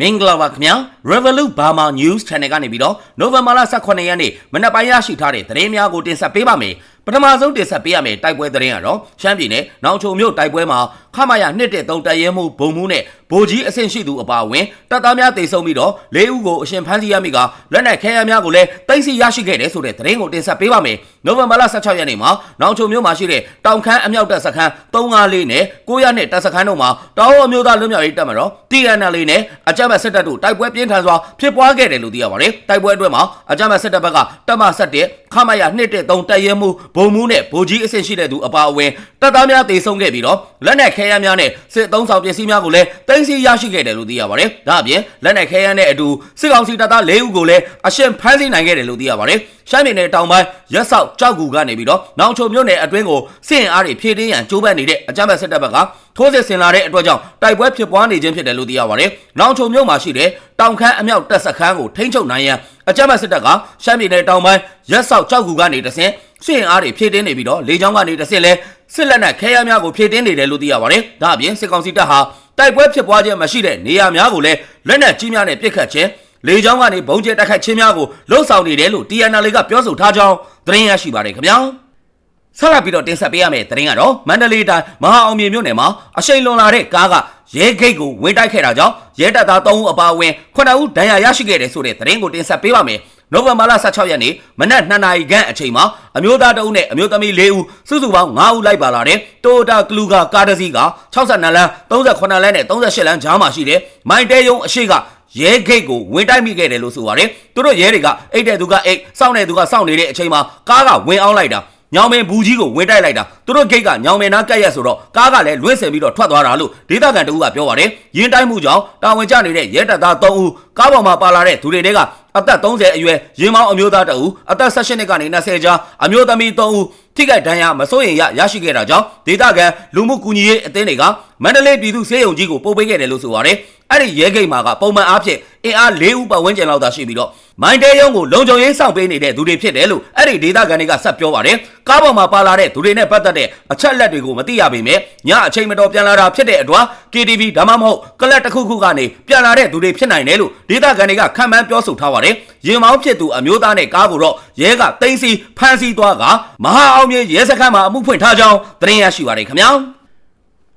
မင်္ဂလာပါခင်ဗျာ Revolut Burma News Channel ကနေပြီးတော့နိုဝင်ဘာလ18ရက်နေ့မနက်ပိုင်းရရှိထားတဲ့သတင်းများကိုတင်ဆက်ပေးပါမယ်ပထမဆုံးတင်ဆက်ပေးရမယ့်တိုက်ပွဲသတင်းကတော့ရှမ်းပြည်နယ်နောင်ချုံမြို့တိုက်ပွဲမှာခမာယာနှစ်တဲ့သုံးတရဲမှုဘုံမှုနဲ့ဗိုလ်ကြီးအဆင့်ရှိသူအပါအဝင်တပ်သားများတေဆုံးပြီးတော့၄ဦးကိုအရှင်ဖမ်းဆီးရမိကလက်နက်ခဲယမ်းများကိုလည်းတိုက်စီရရှိခဲ့တယ်ဆိုတဲ့သတင်းကိုတင်ဆက်ပေးပါမယ်နိုဝင်ဘာလ16ရက်နေ့မှာနောင်ချုံမြို့မှာရှိတဲ့တောင်ခမ်းအမြောက်တပ်စခန်း354နဲ့900နဲ့တပ်စခန်းတို့မှာတောင်အမျိုးသားလွတ်မြောက်ရေးတပ်မတော် TNL နဲ့အကြမ်းဖက်စစ်တပ်တို့တိုက်ပွဲပြင်းထန်စွာဖြစ်ပွားခဲ့တယ်လို့သိရပါတယ်တိုက်ပွဲအတွင်းမှာအကြမ်းဖက်စစ်တပ်ဘက်ကတပ်မ7ခမာယာ2တဲ့3တပ်ရဲမှုဘုံမှုနဲ့ဗိုလ်ကြီးအဆင့်ရှိတဲ့သူအပါအဝင်တပ်သားများတေဆုံးခဲ့ပြီးတော့လက်နက်ခဲယမ်းများနဲ့စစ်သုံးဆောင်ပစ္စည်းများကိုလည်းတင်စီရရှိခဲ့တယ်လို့သိရပါတယ်ဒါအပြင်လက်နက်ခဲယမ်းနဲ့အတူစစ်ကောင်စီတပ်သား၄ဦးကိုလည်းအရှင်ဖမ်းဆီးနိုင်ခဲ့တယ်လို့သိရပါတယ်ရှမ်းပြည်နယ်တောင်ပိုင်းရက်ဆောက်ကြောက်ကူကနေပြီးတော့နောင်ချုံမြို့နယ်အတွင်းကိုစစ်ရင်အားတွေဖြည့်တင်းရန်ကြိုးပမ်းနေတဲ့အကြမ်းဖက်စစ်တပ်ဘက်ကထိုးစစ်ဆင်လာတဲ့အတွက်ကြောင့်တိုက်ပွဲဖြစ်ပွားနေခြင်းဖြစ်တယ်လို့သိရပါတယ်။နောင်ချုံမြို့မှာရှိတဲ့တောင်ခမ်းအမြောက်တပ်စခန်းကိုထိန်းချုပ်နိုင်ရန်အကြမ်းဖက်စစ်တပ်ကရှမ်းပြည်နယ်တောင်ပိုင်းရက်ဆောက်ကြောက်ကူကနေတဆင့် စစ်ရင်အားတွေဖြည့်တင်းနေပြီးတော့လေကြောင်းကနေတဆင့်လဲစစ်လက်နက်ခဲယမ်းများကိုဖြည့်တင်းနေတယ်လို့သိရပါတယ်။ဒါအပြင်စစ်ကောင်စီတပ်ဟာတိုက်ပွဲဖြစ်ပွားခြင်းမရှိတဲ့နေရာများကိုလည်းလက်နက်ကြီးများနဲ့ပစ်ခတ်ခြင်းလေကြောင်းကနေဘုံကျဲတိုက်ခိုက်ခြင်းများကိုလှုပ်ဆောင်နေတယ်လို့ TNL ကပြောဆိုထားကြောင်းသတင်းရရှိပါတယ်ခင်ဗျာဆက်လက်ပြီးတော့တင်ဆက်ပေးရမယ့်သတင်းကတော့မန္တလေးတိုင်းမဟာအောင်မြေမြို့နယ်မှာအရှိန်လွန်လာတဲ့ကားကရဲဂိတ်ကိုဝင်တိုက်ခဲ့တာကြောင့်ရဲတပ်သား3ဦးအပါအဝင်9ဦးဒဏ်ရာရရှိခဲ့တယ်ဆိုတဲ့သတင်းကိုတင်ဆက်ပေးပါမယ် နိုဝင်ဘာလ16ရက်နေ့မနက်2နာရီခန့်အချိန်မှာအမျိုးသားတအုပ်နဲ့အမျိုးသမီး4ဦးစုစုပေါင်း5ဦးလိုက်ပါလာတဲ့တိုတာကလူကာကားတစ်စီးက62လမ်း38လမ်းနဲ့38လမ်းကြားမှာရှိတဲ့မိုင်တဲယုံအရှိကရဲဂိတ်ကိုဝင်တိုက်မိခဲ့တယ်လို့ဆိုပါတယ်သူတို့ရဲတွေကအိတ်တဲ့သူကအိတ်စောင့်တဲ့သူကစောင့်နေတဲ့အချိန်မှာကားကဝင်အောင်လိုက်တာ ညောင်မင်းဘူးကြီးကိုဝင်တိုက်လိုက်တာသူတို့ဂိတ်ကညောင်မင်းနားကက်ရက်ဆိုတော့ကားကလည်းလွင့်ဆင်ပြီးတော့ထွက်သွားတာလို့ဒေသခံတဦးကပြောပါတယ်ရင်းတိုက်မှုကြောင့်တာဝန်ကျနေတဲ့ရဲတပ်သား3ဦးကားပေါ်မှာပါလာတဲ့သူတွေတဲကအသက်30အရွယ်ရင်မောင်းအမျိုးသားတဦးအသက်18နှစ်ကနေ20ကြားအမျိုးသမီး3ဦးထိခိုက်ဒဏ်ရာမစိုးရင်ရရရှိခဲ့တာကြောင့်ဒေသခံလူမှုကူညီရေးအသင်းတွေကမန္တလေးပြည်သူ့စေယုံကြီးကိုပို့ပေးခဲ့တယ်လို့ဆိုပါတယ် အဲ့ဒီရဲဂိတ်မှာကပုံမှန်အားဖြင့်အင်အား၄ဦးပတ်ဝန်းကျင်လောက်သာရှိပြီးတော့မိုင်းတဲရုံးကိုလုံခြုံရေးစောင့်ပေးနေတဲ့သူတွေဖြစ်တယ်လို့အဲ့ဒီဒေသခံတွေကဆက်ပြောပါတယ်ကားပေါ်မှာပါလာတဲ့သူတွေနဲ့ပတ်သက်တဲ့အချက်လက်တွေကိုမသိရပေမဲ့ညအချိန်မတော်ပြန်လာတာဖြစ်တဲ့အတွက် KTV ဒါမှမဟုတ်ကလပ်တစ်ခုခုကနေပြန်လာတဲ့သူတွေဖြစ်နိုင်တယ်လို့ဒေသခံတွေကခံမှန်းပြောဆိုထားပါတယ်ရင်မောင်းဖြစ်သူအမျိုးသားနဲ့ကားကိုတော့ရဲကသိမ်းဆီးဖမ်းဆီးသွားကမဟာအောင်မြေရဲစခန်းမှာအမှုဖွင့်ထားကြောင်းသတင်းရရှိပါတယ်ခင်ဗျာ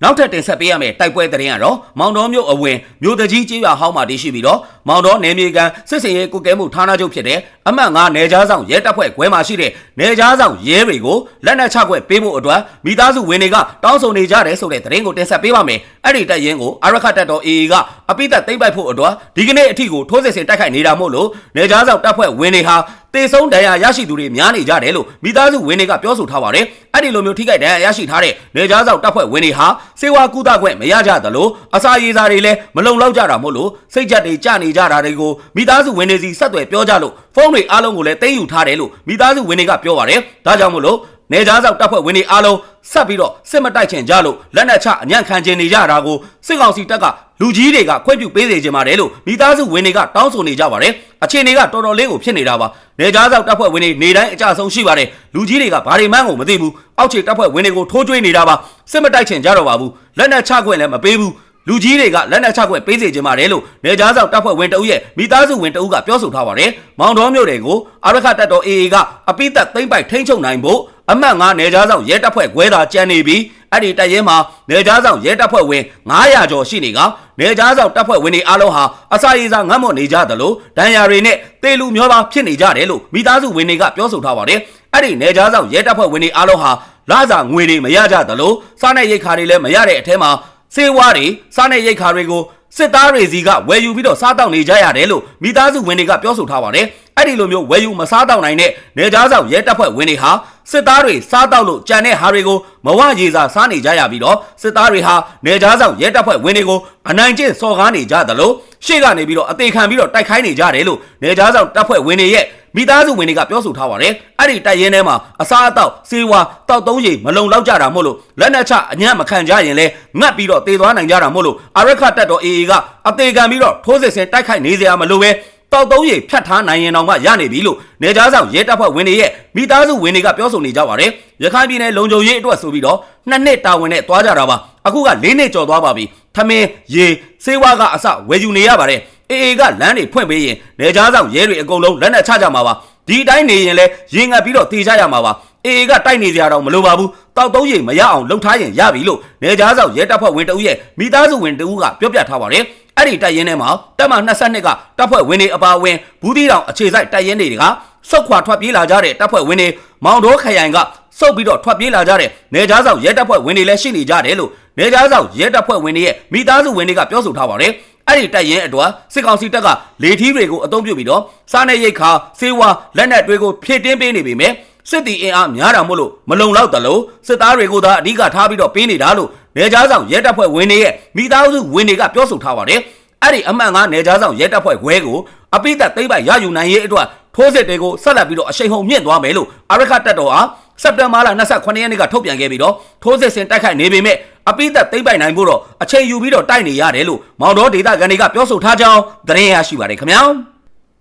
နောက်ထပ်တင်ဆက်ပေးရမယ့်တိုက်ပွဲသတင်းကတော့မောင်တော်မြို့အဝင်မြို့တကြီးကျေးရွာဟောင်းမှာတည်ရှိပြီးတော့မောင်တော်နယ်မြေကန်စစ်စင်ရေးကုကဲမှုဌာနချုပ်ဖြစ်တဲ့အမှတ်9နယ်ကြားဆောင်ရဲတပ်ဖွဲ့ခွဲမှာရှိတဲ့နယ်ကြားဆောင်ရဲတွေကိုလက်နက်ချခွဲပေးဖို့အတွက်မိသားစုဝင်တွေကတောင်းဆိုနေကြတယ်ဆိုတဲ့သတင်းကိုတင်ဆက်ပေးပါမယ်။အဲ့ဒီတပ်ရင်းကိုအရခတ်တပ်တော် AA ကအပိသက်သိမ့်ပိုက်ဖို့အတွက်ဒီကနေ့အထိကိုထိုးစစ်ဆင်တိုက်ခိုက်နေတာမို့လို့နယ်ကြားဆောင်တပ်ဖွဲ့ဝင်တွေဟာ တေဆုံးဒဏ်ရာရရှိသူတွေများနေကြတယ်လို့မိသားစုဝင်တွေကပြောဆိုထားပါတယ်။အဲ့ဒီလိုမျိုးထိခိုက်ဒဏ်ရာရရှိထားတဲ့နေကြားဆောင်တပ်ဖွဲ့ဝင်တွေဟာစေဝါကုသခွင့်မရကြသလိုအစာရည်စာတွေလည်းမလုံလောက်ကြတာမို့လို့စိတ်ကြက်တွေကြနေကြတာတွေကိုမိသားစုဝင်တွေစီဆက်သွယ်ပြောကြလို့ဖုန်းတွေအားလုံးကိုလည်းသိမ်းယူထားတယ်လို့မိသားစုဝင်တွေကပြောပါတယ်။ဒါကြောင့်မို့လို့နေကြားဆောင်တပ်ဖွဲ့ဝင်တွေအားလုံးဆက်ပြီးတော့စစ်မတိုက်ချင်ကြလို့လက်နက်ချအညံ့ခံခြင်းနေကြတာကိုစစ်ကောင်စီတပ်ကလူကြီးတွေကခွင့်ပြုပေးစေချင်ပါတယ်လို့မိသားစုဝင်တွေကတောင်းဆိုနေကြပါတယ်အခြေအနေကတော်တော်လေးကိုဖြစ်နေတာပါနေကြားဆောင်တပ်ဖွဲ့ဝင်တွေနေတိုင်းအကြဆုံးရှိပါတယ်လူကြီးတွေကဘာတွေမှန်းကိုမသိဘူးအောက်ခြေတပ်ဖွဲ့ဝင်တွေကိုထိုးကျွေးနေတာပါစစ်မတိုက်ချင်ကြတော့ပါဘူးလက်နက်ချခွင့်လည်းမပေးဘူးလူကြီးတွေကလက်နက်ချခွင့်ပေးစေချင်ပါတယ်လို့နေကြားဆောင်တပ်ဖွဲ့ဝင်တအုပ်ရဲ့မိသားစုဝင်တအုပ်ကပြောဆိုထားပါတယ်။မောင်တော်မျိုးတွေကိုအာရခတပ်တော် AA ကအပိသက်သိမ့်ပိုက်ထိန်းချုပ်နိုင်ဖို့ အမှတ်9နေကြားဆောင်ရဲတပ်ဖွဲ့ခွဲသာကြံနေပြီးအဲ့ဒီတပ်ရဲမှာနေကြားဆောင်ရဲတပ်ဖွဲ့ဝင်900ကျော်ရှိနေကနေကြားဆောင်တပ်ဖွဲ့ဝင်တွေအားလုံးဟာအစာရေစာငတ်မွတ်နေကြသလိုဒဏ်ရာတွေနဲ့တေလူမျိုးသားဖြစ်နေကြတယ်လို့မိသားစုဝင်တွေကပြောဆိုထားပါတယ်။အဲ့ဒီနေကြားဆောင်ရဲတပ်ဖွဲ့ဝင်တွေအားလုံးဟာလစာငွေတွေမရကြသလိုစားနပ်ရိက္ခာတွေလည်းမရတဲ့အထက်မှာစေဝါတွေစားနပ်ရိက္ခာတွေကို စစ်သားတွေစီကဝယ်ယူပြီးတော့စားတောက်နေကြရတယ်လို့မိသားစုဝင်တွေကပြောဆိုထားပါတယ်။အဲ့ဒီလိုမျိုးဝယ်ယူမစားတောက်နိုင်တဲ့နေကြားဆောင်ရဲတပ်ဖွဲ့ဝင်တွေဟာစစ်သားတွေစားတောက်လို့ကြံတဲ့ဟာတွေကိုမဝရေစာစားနေကြရပြီးတော့စစ်သားတွေဟာနေကြားဆောင်ရဲတပ်ဖွဲ့ဝင်တွေကိုအနိုင်ကျင့်စော်ကားနေကြသလိုရှေ့ကနေပြီးတော့အသေးခံပြီးတော့တိုက်ခိုင်းနေကြတယ်လို့နေကြားဆောင်တပ်ဖွဲ့ဝင်တွေရဲ့ မိသားစုဝင်တွေကပြောဆိုထားပါတယ်အဲ့ဒီတိုက်ရင်ထဲမှာအစားအသောက်စေဝါတောက်သုံးရည်မလုံလောက်ကြတာမို့လို့လက်နက်ချအညံ့မခံကြရင်လဲငတ်ပြီးတော့တေသွားနိုင်ကြတာမို့လို့အာရခတက်တော် AA ကအသေးခံပြီးတော့ထိုးစစ်ဆင်တိုက်ခိုက်နေစရာမလိုပဲတောက်သုံးရည်ဖြတ်ထားနိုင်ရင်တော့မှရနေပြီလို့နေကြားဆောင်ရဲတပ်ဖွဲ့ဝင်တွေရဲ့မိသားစုဝင်တွေကပြောဆိုနေကြပါတယ်ရခိုင်ပြည်နယ်လုံခြုံရေးအတွက်ဆိုပြီးတော့နှစ်နှစ်တာဝန်နဲ့တွားကြတာပါအခုက၄နှစ်ကျော်သွားပါပြီထမင်းရေစေဝါကအစဝယ်ယူနေရပါတယ် အေအေကလမ်းတွေဖွင့်ပေးရင်နေကြားဆောင်ရဲတွေအကုန်လုံးလက်နက်ချကြမှာပါဒီအတိုင်းနေရင်လဲရင်ငတ်ပြီးတော့တေးကြရမှာပါအေအေကတိုက်နေကြတော့မလိုပါဘူးတောက်သုံးရင်မရအောင်လှုပ်ထားရင်ရပြီလို့နေကြားဆောင်ရဲတပ်ဖွဲ့ဝင်တဦးရဲ့မိသားစုဝင်တဦးကပြောပြထားပါတယ်အဲ့ဒီတိုက်ရင်ထဲမှာတပ်မ22ကတပ်ဖွဲ့ဝင်တွေအပါအဝင်ဘူးတီတောင်အခြေစိုက်တိုက်ရင်တွေကစုတ်ခွာထွက်ပြေးလာကြတဲ့တပ်ဖွဲ့ဝင်တွေမောင်တော်ခရိုင်ကစုပ်ပြီးတော့ထွက်ပြေးလာကြတဲ့နေကြားဆောင်ရဲတပ်ဖွဲ့ဝင်တွေလည်းရှိနေကြတယ်လို့နေကြားဆောင်ရဲတပ်ဖွဲ့ဝင်တွေရဲ့မိသားစုဝင်တွေကပြောဆိုထားပါတယ် အဲ့ဒီတိုက်ရင်အတွက်စစ်ကောင်စီတပ်ကလေထီးတွေကိုအုံပြုပြီးတော့စားနေရိတ်ခါစေဝါလက်နက်တွေကိုဖြည့်တင်းပေးနေပြီမဲ့စစ်တီအင်အားများတာမို့လို့မလုံလောက်တလို့စစ်သားတွေကိုသာအဓိကထားပြီးတော့ပေးနေတာလို့နေကြားဆောင်ရဲတပ်ဖွဲ့ဝင်တွေရဲ့မိသားစုဝင်တွေကပြောဆိုထားပါတယ်အဲ့ဒီအမှန်ကနေကြားဆောင်ရဲတပ်ဖွဲ့ခွဲကိုအပိသက်သိမ့်ပိုက်ရယူနိုင်ရေးအတွက်ထိုးစစ်တွေကိုဆက်လက်ပြီးတော့အရှိန်ဟုန်မြင့်သွားမယ်လို့အရခတပ်တော်အား စက်တင်ဘာလ28ရက်နေ့ကထုတ်ပြန်ခဲ့ပြီးတော့ထိုးစစ်ဆင်တိုက်ခိုက်နေပေမဲ့အပိသက်သိမ့်ပိုက်နိုင်ဖို့တော့အချိန်ယူပြီးတော့တိုက်နေရတယ်လို့မောင်တော်ဒေသခံတွေကပြောဆိုထားကြောင်းသတင်းရရှိပါတယ်ခင်ဗျာ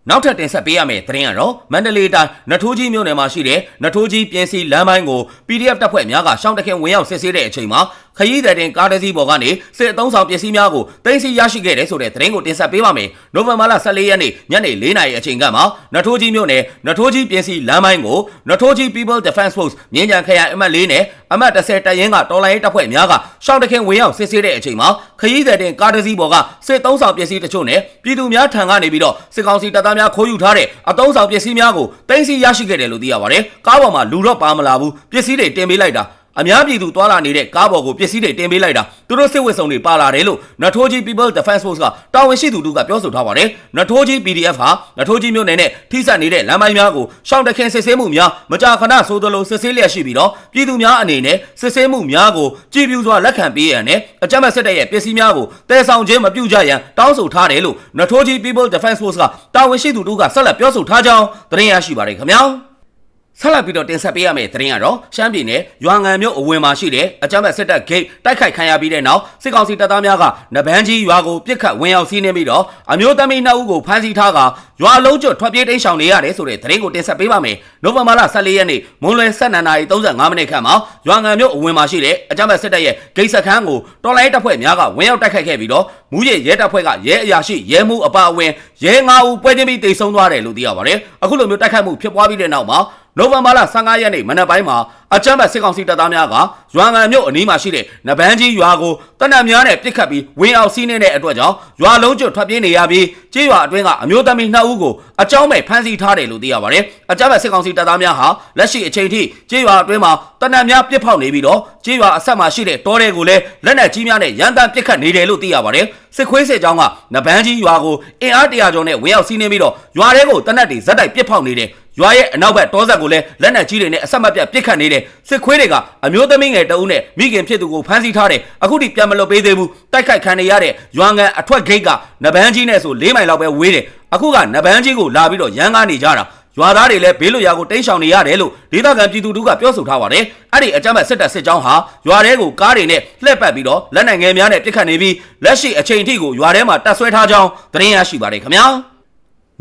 နောက်ထပ်တင်ဆက်ပေးရမယ့်သတင်းကတော့မန္တလေးတိုင်းနထိုးကြီးမြို့နယ်မှာရှိတဲ့နထိုးကြီးပြင်စီလမ်းပိုင်းကို PDF တပ်ဖွဲ့များကရှောင်းတခင်ဝင်ရောက်စစ်ဆေးတဲ့အချိန်မှာခရီးသည်တင်ကားတစ်စီးပေါ်ကနေစစ်အုံဆောင်ပစ္စည်းများကိုတင်စီရရှိခဲ့တဲ့ဆိုတဲ့သတင်းကိုတင်ဆက်ပေးပါမယ်။နိုဝင်ဘာလ14ရက်နေ့ညနေ4နာရီအချိန်ကမှနထိုးကြီးမြို့နယ်နထိုးကြီးပြင်စီလမ်းပိုင်းကိုနထိုးကြီး People Defense Force မြင်းကြံခရိုင်အမှတ်၄နဲ့အမှတ်30တပ်ရင်းကတော်လိုင်းတပ်ဖွဲ့များကရှောင်းတခင်ဝင်ရောက်စစ်ဆေးတဲ့အချိန်မှာခရီးသည်တင်ကားတစ်စီးပေါ်ကစစ်အုံဆောင်ပစ္စည်းတချို့နဲ့ပြည်သူများထံကနေပြီးတော့စစ်ကောင်စီတပ်သားများခိုးယူထားတဲ့အတုံးဆောင်ပစ္စည်းများကိုတင်စီရရှိခဲ့တယ်လို့သိရပါတယ်။ကားပေါ်မှာလူတော့ပါမလာဘူးပစ္စည်းတွေတင်ပေးလိုက်တာ အများပြည်သူတွာလာနေတဲ့ကားပေါ်ကိုပစ္စည်းတွေတင်ပေးလိုက်တာသူတို့စစ်ဝစ်စုံတွေပါလာတယ်လို့နထိုးကြီး People Defense Force ကတာဝန်ရှိသူတို့ကပြောဆိုထားပါတယ်နထိုးကြီး PDF ဟာနထိုးကြီးမြို့နယ်နဲ့ထိစပ်နေတဲ့လမ်းပိုင်းများကိုရှောင်းတခင်စစ်ဆေးမှုများမကြာခဏဆိုသလိုစစ်ဆေးလျက်ရှိပြီးတော့ပြည်သူများအနေနဲ့စစ်ဆေးမှုများကိုကြည်ပြူစွာလက်ခံပေးရန်နဲ့အကြမ်းဖက်စစ်တပ်ရဲ့ပစ္စည်းများကိုတည်ဆောင်ခြင်းမပြုကြရန်တောင်းဆိုထားတယ်လို့နထိုးကြီး People Defense Force ကတာဝန်ရှိသူတို့ကဆက်လက်ပြောဆိုထားကြောင်းသတင်းရရှိပါတယ်ခင်ဗျာ ဆက်လက်ပြီးတော့တင်ဆက်ပေးရမယ့်သတင်းကတော့ရှမ်းပြည်နယ်ရွာငံမြို့အဝင်မှာရှိတဲ့အကြမ်းဖက်စစ်တပ်ဂိတ်တိုက်ခိုက်ခံရပြီးတဲ့နောက်စစ်ကောင်စီတပ်သားများကနဗန်းကြီးရွာကိုပြစ်ခတ်ဝင်ရောက်စီးနှင်းပြီးတော့အမျိုးသမီးနှစ်ဦးကိုဖမ်းဆီးထားကရွာလုံးကျွတ်ထွက်ပြေးတိမ်းရှောင်နေရတယ်ဆိုတဲ့သတင်းကိုတင်ဆက်ပေးပါမယ်။နိုဝင်ဘာလ14ရက်နေ့မွန်းလွယ်12:35မိနစ်ခန့်မှာရွာငံမြို့အဝင်မှာရှိတဲ့အကြမ်းဖက်စစ်တပ်ရဲ့ဂိတ်စခန်းကိုတော်လိုင်းတပ်ဖွဲ့များကဝင်ရောက်တိုက်ခိုက်ခဲ့ပြီးတော့မူးရဲရဲတပ်ဖွဲ့ကရဲအရာရှိရဲမှုအပါအဝင်ရဲ9ဦးပွဲချင်းပြီးတိတ်ဆုံးသွားတယ်လို့သိရပါတယ်။အခုလိုမျိုးတိုက်ခိုက်မှုဖြစ်ပွားပြီးတဲ့နောက်မှာ နိုဝင်ဘာလ15ရက်နေ့မနက်ပိုင်းမှာအကြမ်းဖက်စစ်ကောင်စီတပ်သားများက ရွာငံမြို့အနီးမှာရှိတဲ့နဗန်းကြီးရွာကိုတနက်များနဲ့ပစ်ခတ်ပြီးဝင်အောင်စီးနေတဲ့အတွက်ကြောင့်ရွာလုံးကျွတ်ထွက်ပြေးနေရပြီးကြေးရွာအတွင်းကအမျိုးသမီး2ဦးကိုအကြောင်းမဲ့ဖမ်းဆီးထားတယ်လို့သိရပါတယ်။အကြမ်းဖက်စစ်ကောင်စီတပ်သားများဟာလက်ရှိအချိန်ထိကြေးရွာအတွင်းမှာတနက်များပစ်ဖောက်နေပြီးတော့ကြေးရွာအဆက်မှာရှိတဲ့တောတွေကိုလည်းလက်နက်ကြီးများနဲ့ရန်တမ်းပစ်ခတ်နေတယ်လို့သိရပါတယ်။စစ်ခွေးစစ်ကြောင်းကနဗန်းကြီးရွာကိုအင်အားတရာကျော်နဲ့ဝင်ရောက်စီးနေပြီးတော့ရွာတွေကိုတနက်တွေဇက်တိုက်ပစ်ဖောက်နေတယ်ရွာရဲ့အနောက်ဘက်တောဆက်ကိုလည်းလက်နက်ကြီးတွေနဲ့အဆက်မပြတ်ပစ်ခတ်နေတဲ့စစ်ခွေးတွေကအမျိုးသမီးငယ်တအုပ်နဲ့မိခင်ဖြစ်သူကိုဖမ်းဆီးထားတယ်အခုထိပြန်မလွတ်ပေးသေးဘူးတိုက်ခိုက်ခံနေရတဲ့ရွာငံအထွက်ဂိတ်ကနဗန်းကြီးနဲ့ဆို၄မိုင်လောက်ပဲဝေးတယ်အခုကနဗန်းကြီးကိုလာပြီးတော့ရန်ကားနေကြတာရွာသားတွေလည်းဘေးလွတ်ရာကိုတိမ်းရှောင်နေရတယ်လို့ဒေသခံပြည်သူတို့ကပြောဆိုထားပါတယ်။အဲ့ဒီအကြမ်းဖက်စစ်တပ်စစ်ကြောင်းဟာရွာထဲကိုကားတွေနဲ့လှည့်ပတ်ပြီးတော့လက်နက်ငယ်များနဲ့ပစ်ခတ်နေပြီးလက်ရှိအချိန်ထိကိုရွာထဲမှာတပ်ဆွဲထားကြောင်းသတင်းရရှိပါတယ်ခင်ဗျာ။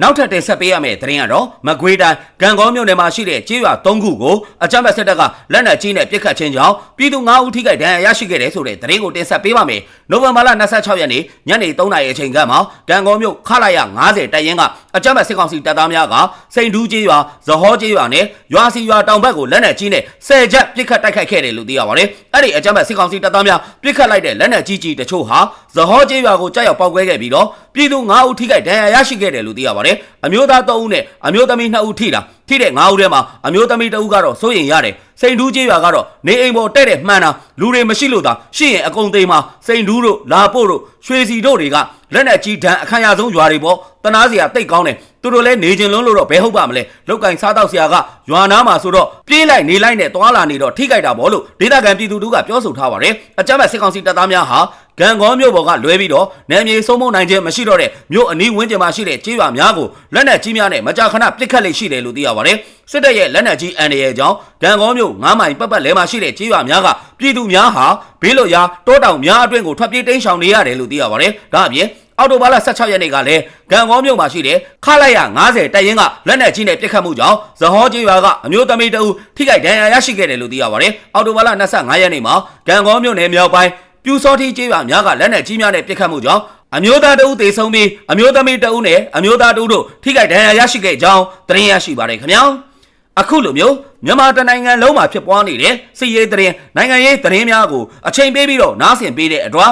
နောက်ထပ်တင်ဆက်ပေးရမယ့်သတင်းကတော့မကွေးတိုင်းဂံကောမြို့နယ်မှာရှိတဲ့ကျေးရွာ၃ခုကိုအကြမ်းဖက်စစ်တပ်ကလက်နက်ကြီးနဲ့ပစ်ခတ်ခြင်းကြောင့်ပြည်သူ၅ဦးထိခိုက်ဒဏ်ရာရရှိခဲ့တယ်ဆိုတဲ့သတင်းကိုတင်ဆက်ပေးပါမယ်။နိုဝင်ဘာလ26ရက်နေ့ညနေ3နာရီအချိန်ကမှဂံကောမြို့ခလာရ90တပ်ရင်းကအကြမ်းဖက်စစ်ကောင်စီတပ်သားများကစိန်ဒူးကျေးရွာဇဟောကျေးရွာနဲ့ရွာစီရွာတောင်ဘက်ကိုလက်နက်ကြီးနဲ့ဆယ်ချက်ပစ်ခတ်တိုက်ခိုက်ခဲ့တယ်လို့သိရပါတယ်။အဲ့ဒီအကြမ်းဖက်စစ်ကောင်စီတပ်သားများပစ်ခတ်လိုက်တဲ့လက်နက်ကြီးကြီးတချို့ဟာဇဟောကျေးရွာကိုကြောက်ရောက်ပောက်ကွဲခဲ့ပြီးတော့ပြည်သူ၅ဦးထိခိုက်ဒဏ်ရာရရှိခဲ့တယ်လို့သိရပါတယ်။အမျိုးသား3ဦးနဲ့အမျိုးသမီး2ဦးထိတာထိတဲ့9ဦးထဲမှာအမျိုးသမီး2ဦးကတော့စိုးရင်ရတယ်စိန်ဒူးကျေးရွာကတော့နေအိမ်ပေါ်တဲ့တဲ့မှန်တာလူတွေမရှိလို့သာရှိရင်အကုန်သိမ်းမှာစိန်ဒူးတို့လာပို့တို့ရွှေစီတို့တွေကလက်နဲ့ကြီးဒဏ်အခမ်းအနာဆုံးရွာတွေပေါ့တနာစရာတိတ်ကောင်းတယ် သူတို့လည်းနေခြင်းလုံးလို့တော့ဘယ်ဟုတ်ပါမလဲလောက်ကင်စားတော့ဆရာကရွာနာမှာဆိုတော့ပြေးလိုက်နေလိုက်နဲ့တွာလာနေတော့ထိကြိုက်တာပေါ့လို့ဒေသခံပြည်သူတို့ကပြောဆိုထားပါတယ်အကြမ်းဖက်စစ်ကောင်စီတပ်သားများဟာဂံကောမြို့ပေါ်ကလွဲပြီးတော့နယ်မြေဆုံးမနိုင်ခြင်းမရှိတော့တဲ့မြို့အနီးဝန်းကျင်မှာရှိတဲ့ကျေးရွာများကိုလက်နက်ကြီးများနဲ့မကြာခဏပစ်ခတ်လိမ့်ရှိတယ်လို့သိရပါတယ်စစ်တပ်ရဲ့လက်နက်ကြီးအန်ရရဲ့ကြောင့်ဂံကောမြို့9မိုင်ပတ်ပတ်လဲမှာရှိတဲ့ကျေးရွာများကပြည်သူများဟာဘေးလွတ်ရာတောတောင်များအတွင်းကိုထွက်ပြေးတိမ်းရှောင်နေရတယ်လို့သိရပါတယ်ဒါအပြင် အော်တိုဘာလ16ရက်နေ့ကလည်းဂံကောမြို့မှာရှိတဲ့ခလိုက်ရ90တပ်ရင်းကလက်နက်ကြီးနဲ့ပစ်ခတ်မှုကြောင့်ဇဟောကျေးရွာကအမျိုးသမီးတအုပ်ထိခိုက်ဒဏ်ရာရရှိခဲ့တယ်လို့သိရပါတယ်။အော်တိုဘာလ25ရက်နေ့မှာဂံကောမြို့နယ်မြောက်ပိုင်းပြူစောတိကျေးရွာများကလက်နက်ကြီးများနဲ့ပစ်ခတ်မှုကြောင့်အမျိုးသားတဦးသေဆုံးပြီးအမျိုးသမီးတဦးနဲ့အမျိုးသားတဦးတို့ထိခိုက်ဒဏ်ရာရရှိခဲ့ကြောင်းသတင်းရရှိပါတယ်ခင်ဗျာအခုလိုမျိုးမြန်မာတနိုင်ငံလုံးမှာဖြစ်ပွားနေတဲ့စစ်ရေးသတင်းနိုင်ငံရေးသတင်းများကိုအချိန်ပေးပြီးတော့နားဆင်ပေးတဲ့အတွက်